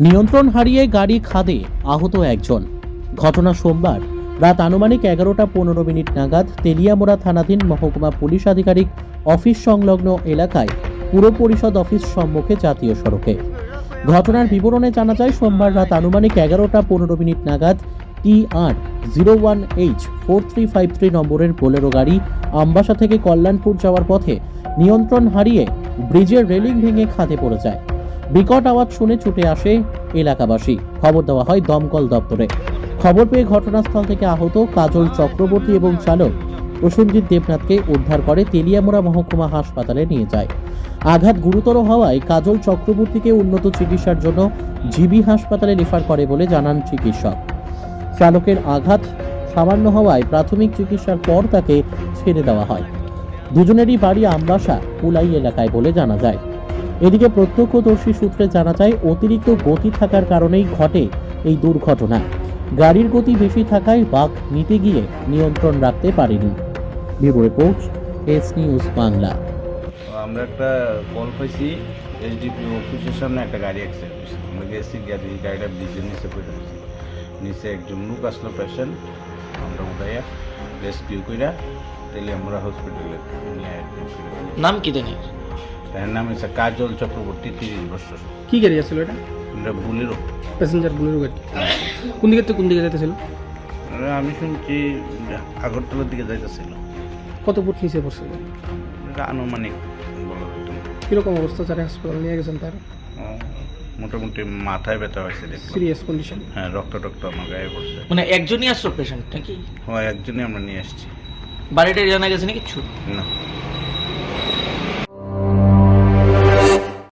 নিয়ন্ত্রণ হারিয়ে গাড়ি খাদে আহত একজন। ঘটনা সোমবার রাত আনুমানিক এগারোটা পনেরো মিনিট নাগাদ তেলিয়ামোড়া থানাধীন মহকুমা পুলিশ আধিকারিক অফিস সংলগ্ন এলাকায় পুর পরিষদ অফিস সম্মুখে জাতীয় সড়কে। ঘটনার বিবরণে জানা যায়, সোমবার রাত আনুমানিক এগারোটা পনেরো মিনিট নাগাদ T R zero one H four three five three নম্বরের বোলেরো গাড়ি আমবাসা থেকে কল্যাণপুর যাওয়ার পথে নিয়ন্ত্রণ হারিয়ে ব্রিজের রেলিং ভেঙে খাদে পড়ে যায়। বিকট আওয়াজ শুনে ছুটে আসে এলাকাবাসী। খবর দেওয়া হয় দমকল দপ্তরে। খবর পেয়ে ঘটনাস্থল থেকে আহত কাজল চক্রবর্তী এবং চালক প্রসেনজিৎ দেবনাথকে উদ্ধার করে তেলিয়ামোড়া মহকুমা হাসপাতালে নিয়ে যায়। আঘাত গুরুতর হওয়ায় কাজল চক্রবর্তীকে উন্নত চিকিৎসার জন্য জিবি হাসপাতালে রেফার করে বলে জানান চিকিৎসক। চালকের আঘাত সামান্য হওয়ায় প্রাথমিক চিকিৎসার পর তাকে ছেড়ে দেওয়া হয়। দুজনেরই বাড়ি আমবাসা, কুলাই এলাকায় বলে জানা যায়। এদিকে প্রত্যক্ষদর্শী সূত্রে জানা যায় অতিরিক্ত গতি থাকার কারণেই ঘটে এই দুর্ঘটনা। গাড়ির গতি বেশি থাকায় বাঘ নিতে গিয়ে নিয়ন্ত্রণ রাখতে পারেনি। Bureau report S news Bangla. আমরা একটা কল পাইছি এইচডিপি অফিসের সামনে একটা গাড়ি অ্যাক্সিডেন্ট হয়েছে। আমরা গেছি গাড়ি গাড়িটা ব্রিজের নিচে পড়ে গেছে নিচে একজন লোক আসলো পেশেন্ট আমরা উঠাইয়া রেস্কিউ কইরা তাহলে আমরা হসপিটালে নিয়ে। নাম কি জানি তার নাম হচ্ছে কাজল চক্রবর্তী তিরিশ বছর। কি গাড়ি আসছিল এটা? আমরা বুলেরও প্যাসেঞ্জার বুলেরো গাড়ি। কোন দিকে কোন দিকে যাইতেছিল? আমি শুনছি আগরতলার দিকে যাইতেছিল। কত ফুট নিচে পড়ছিল এটা আনুমানিক। কীরকম অবস্থা? তারা হাসপাতাল নিয়ে গেছেন তার? মোটামুটি মাথায় ব্যথা হয়েছে সিরিয়াস কন্ডিশন হ্যাঁ রক্ত টক্ত আমার গায়ে পড়ছে। মানে একজনই আসলো পেশেন্ট নাকি? ও একজনই আমরা নিয়ে আসছি। বাড়িটা জানা গেছে না কিছু না।